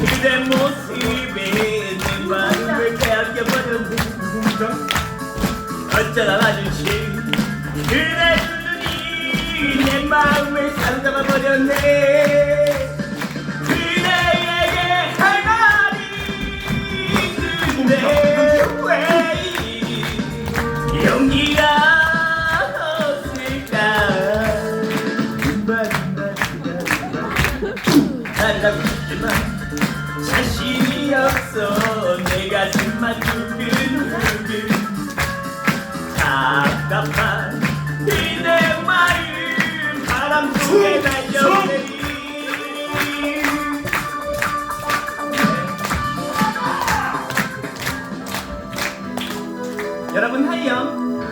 그대 모습에 내 마음을 빼앗겨버렸네 어쩌다 마주친 그대 눈이 내 마음을 사로잡아버렸네. 그대에게 할 말이 있는데 왜 용기가 없을까? 알고 싶지만 없어. 내 가슴만 두근두근 답답한 이내 마음 바람 속에 날려내리 여러분 하이요.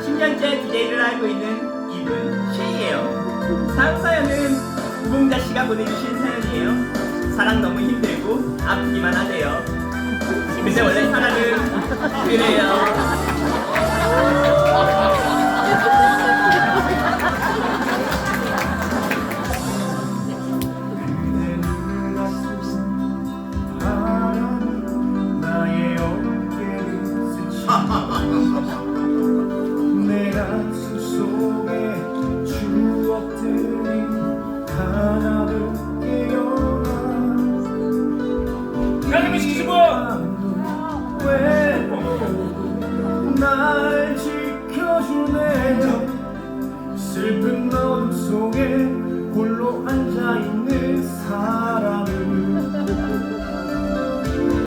10년째 DJ를 하고 있는 이분 쉐이예요. 다음 사연은 우봉자 씨가 보내주신 사연이에요. 사랑 너무 힘들고 아프기만 하대요 근데 원래 사랑은 그래요. 나의 어깨를 스치 내 가슴 속에 추억들이 하나를 슬픈 어둠 속에 홀로 사람